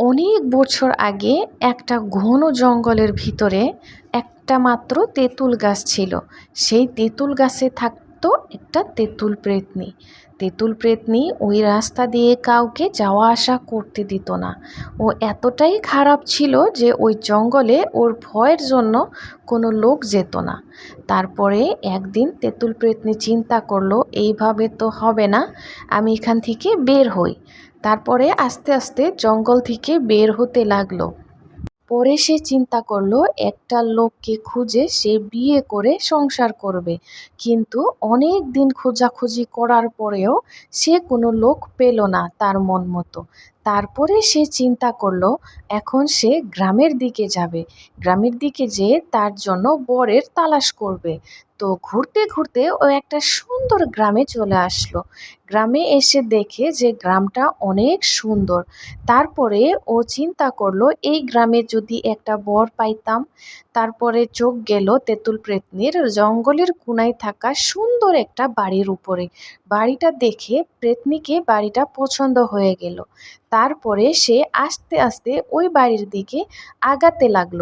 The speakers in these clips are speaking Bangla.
অনেক বছর আগে একটা ঘন জঙ্গলের ভিতরে একটা মাত্র তেঁতুল গাছ ছিল। সেই তেঁতুল গাছে থাকতো একটা তেঁতুল প্রেতনি তেঁতুল প্রেতনি ওই রাস্তা দিয়ে কাউকে যাওয়া আসা করতে দিত না। ও এতটাই খারাপ ছিল যে ওই জঙ্গলে ওর ভয়ের জন্য কোনো লোক যেত না। তারপরে একদিন তেঁতুল প্রেতনি চিন্তা করল, এইভাবে তো হবে না, আমি এখান থেকে বের হই। তারপরে আস্তে আস্তে জঙ্গল থেকে বের হতে লাগল। পরে সে চিন্তা করল, একটা লোককে খুঁজে সে বিয়ে করে সংসার করবে। কিন্তু অনেক দিন খোঁজাখুঁজি করার পরেও সে কোনো লোক পেল না তার মন মতো। তারপরে সে চিন্তা করল, এখন সে গ্রামের দিকে যাবে। গ্রামের দিকে যেয়ে তার জন্য বরের তালাশ করবে। তো ঘুরতে ঘুরতে ও একটা সুন্দর গ্রামে চলে আসলো। গ্রামে এসে দেখে যে গ্রামটা অনেক সুন্দর। তারপরে ও চিন্তা করল, এই গ্রামে যদি একটা বর পাইতাম তারপরে চোখ গেল তেঁতুল প্রেতনির। জঙ্গলের কোনায় থাকা সুন্দর একটা বাড়ির উপরে। বাড়িটা দেখে প্রেতনিকে বাড়িটা পছন্দ হয়ে গেল। তারপরে সে আস্তে আস্তে ওই বাড়ির দিকে আগাতে লাগল।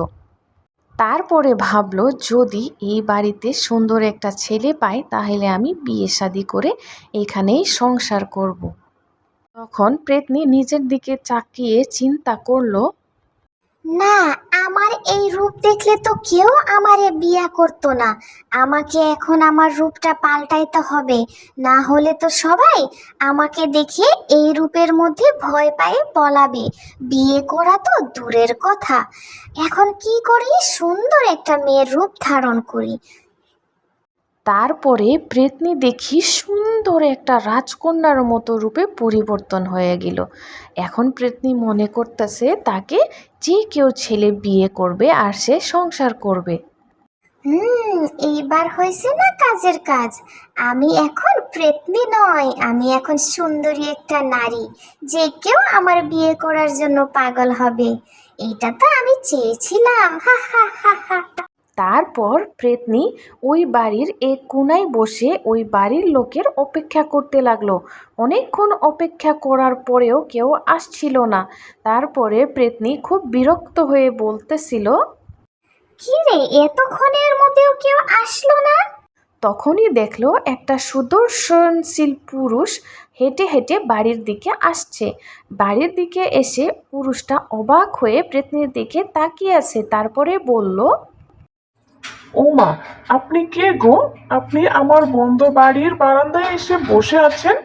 তারপরে ভাবলো, যদি এই বাড়িতে সুন্দর একটা ছেলে পাই, তাহলে আমি বিয়ে শাদি করে এখানেই সংসার করব। তখন প্রেতনি নিজের দিকে চাকিয়ে চিন্তা করল না, আমার এই রূপ দেখলে তো কেউ আমারে বিয়া করতো না। আমাকে এখন আমার রূপটা পাল্টাইতে হবে। না হলে তো সবাই আমাকে দেখে এই রূপের মধ্যে ভয় পায়ে পলাবে। বিয়ে করা তো দূরের কথা। এখন কি করি? সুন্দর একটা মেয়ের রূপ ধারণ করি। তারপরে প্রেতনি দেখি সুন্দর একটা রাজকন্যার মতো রূপে পরিবর্তন হয়ে গেল। এখন প্রেতনি মনে করতেছে তাকে যে কেউ ছেলে বিয়ে করবে আর সে সংসার করবে। হুম, এইবার হয়েছে না কাজের কাজ। আমি এখন প্রেতনি নয় আমি এখন সুন্দরী একটা নারী। যে কেউ আমার বিয়ে করার জন্য পাগল হবে। এটা তো আমি চেয়েছিলাম, হা হা হা হা। তারপর প্রেতনি ওই বাড়ির এক কোনায় বসে ওই বাড়ির লোকের অপেক্ষা করতে লাগল। অনেকক্ষণ অপেক্ষা করার পরেও কেউ আসছিল না। তারপরে প্রেতনি খুব বিরক্ত হয়ে বলতেছিল কি রে এতক্ষণের মধ্যেও কেউ আসলো না? তখনই দেখল একটা সুদর্শনশীল পুরুষ হেঁটে হেঁটে বাড়ির দিকে আসছে। বাড়ির দিকে এসে পুরুষটা অবাক হয়ে প্রেতনির দিকে তাকিয়ে আছে। তারপরে বলল ওমা আপনি কে গো? আপনি আমার বন্ধ বাড়ির বারান্দায় এসে বসে আছেন?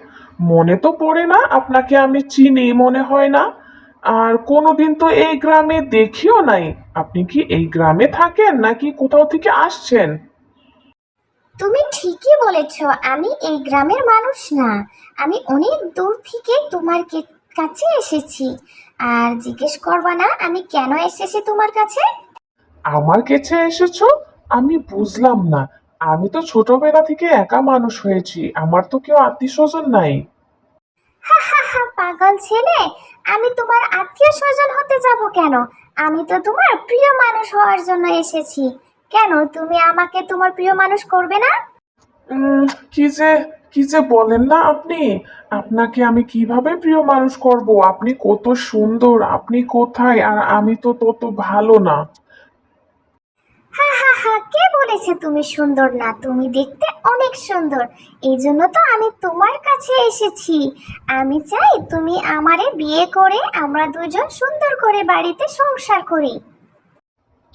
মনে তো পড়ে না আপনাকে আমি চিনি মনে হয় না। আর কোনোদিন তো এই গ্রামে দেখিও নাই। আপনি কি এই গ্রামে থাকেন নাকি কোথাও থেকে আসছেন? তুমি ঠিকই বলেছ আমি এই গ্রামের মানুষ না। আমি অনেক দূর থেকে তোমার কাছে এসেছি। আর জিজ্ঞেস করবা না আমি কেন এসেছি তোমার কাছে? আমার কাছে এসেছ? আমি বুঝলাম না। আমি তো ছোটবেলা থেকে একা মানুষ হয়েছি। আমার তো কেউ আত্মীয় স্বজন নাই। হা পাগল ছেলে। আমি তোমার আত্মীয় স্বজন হতে যাব কেন? আমি তো তোমার প্রিয় মানুষ হওয়ার জন্য এসেছি। কেন? তুমি আমাকে তোমার প্রিয় মানুষ করবে না? উম, কি যে কি যে বলেন না আপনি? আপনাকে আমি কীভাবে প্রিয় মানুষ করব? আপনি কত সুন্দর আপনি কোথায় আর আমি তো তত ভালো না। হা হা হা, কে বলেছে তুমি সুন্দর না? তুমি দেখতে অনেক সুন্দর। এই জন্য তো আমি তোমার কাছে এসেছি। আমি চাই তুমি আমারে বিয়ে করে আমরা দুজন সুন্দর করে বাড়িতে সংসার করি।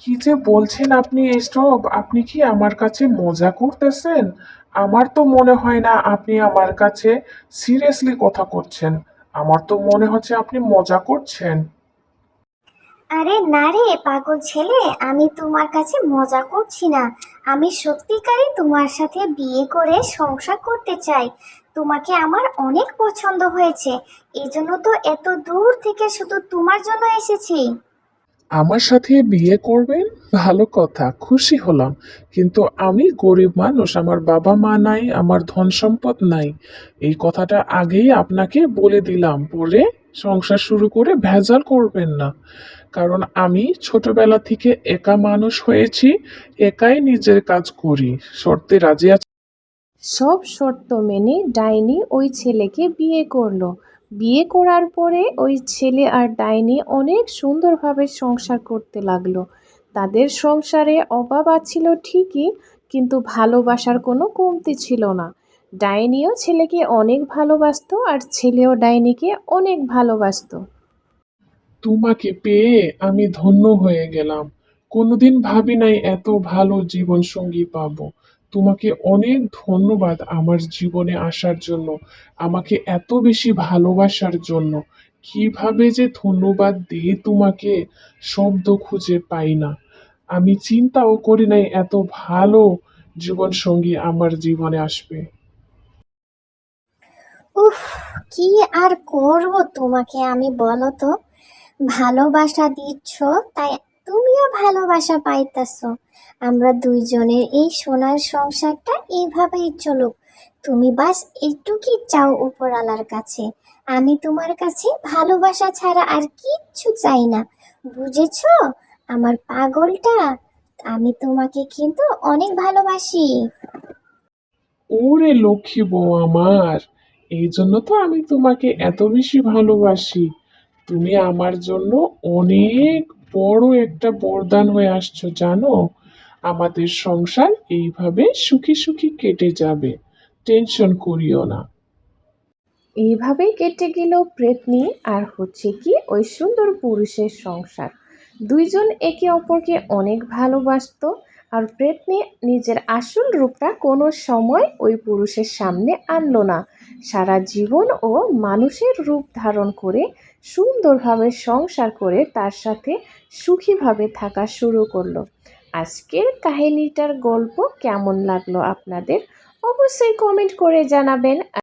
কি যে বলছেন আপনি এসব? আপনি কি আমার কাছে মজা করতেছেন? আমার তো মনে হয় না আপনি আমার কাছে সিরিয়াসলি কথা করছেন। আমার তো মনে হচ্ছে আপনি মজা করছেন। আরে না রে, পাগল ছেলে, আমি তোমার কাছে মজা করছি না। আমি সত্যিকারই তোমার সাথে বিয়ে করে সংসার করতে চাই। তোমাকে আমার অনেক পছন্দ হয়েছে। এই জন্য তো এত দূর থেকে শুধু তোমার জন্য এসেছি। আমার সাথে বিয়ে করবেন ভালো কথা, খুশি হলাম। কিন্তু আমি গরিব মানুষ, আমার বাবা মা নাই, আমার ধন সম্পদ নাই। এই কথাটা আগেই আপনাকে বলে দিলাম পরে সংসার শুরু করে ভেজাল করবেন না। কারণ আমি ছোটবেলা থেকে একা মানুষ হয়েছি, একাই নিজের কাজ করি। শর্তে রাজি আছে। সব শর্ত মেনে ডাইনি ওই ছেলেকে বিয়ে করল। বিয়ে করার পরে ওই ছেলে আর ডাইনি অনেক সুন্দরভাবে সংসার করতে লাগল। তাদের সংসারে অভাব আছিল ঠিকই, কিন্তু ভালোবাসার কোনো কমতি ছিল না। ডাইনিও ছেলেকে অনেক ভালোবাসতো আর ছেলেও ডাইনিকে অনেক ভালোবাসতো। তোমাকে পেয়ে আমি ধন্য হয়ে গেলাম। কোনোদিন ভাবি নাই এত ভালো জীবন সঙ্গী পাবো। তোমাকে অনেক ধন্যবাদ আমার জীবনে আসার জন্য, আমাকে এত বেশি ভালোবাসার জন্য। কীভাবে যে ধন্যবাদ দিই তোমাকে শব্দ খুঁজে পাই না। আমি চিন্তাও করি নাই এত ভালো জীবন সঙ্গী আমার জীবনে আসবে। উফ, কি আর করব তোমাকে আমি বলো তো? ভালোবাসা দিচ্ছ, তাই তুমিও ভালোবাসা পাইতেছো। আমরা দুইজনের এই সোনার সংসারটা এইভাবেই চলুক। তুমি বাস একটু কি চাও উপরালার কাছে। আমি তোমার কাছে ভালোবাসা ছাড়া আর কিচ্ছু চাই না। বুঝেছ? আমার পাগলটা, আমি তোমাকে কিন্তু অনেক ভালোবাসি। ওরে লক্ষ্মী বউ আমার। এই জন্য তো আমি তোমাকে এত বেশি ভালোবাসি। তুমি আমার জন্য অনেক বড় একটা বরদান হয়ে আসছো, জানো? আমাদের সংসার এইভাবে সুখী সুখী কেটে যাবে। টেনশন করিও না। এইভাবেই কেটে গেল প্রেতনি আর হচ্ছে কি ওই সুন্দর পুরুষের সংসার। দুইজন একে অপরকে অনেক ভালোবাসতো আর প্রেতনি নিজের আসল রূপটা কোনো সময় ওই পুরুষের সামনে আনলো না। সারা জীবন ও মানুষের রূপ ধারণ করে সুন্দরভাবে সংসার করে তার সাথে সুখীভাবে থাকা শুরু করল। আজকের কাহিনীটার গল্প কেমন লাগল আপনাদের? অবশ্যই কমেন্ট করে জানাবেন।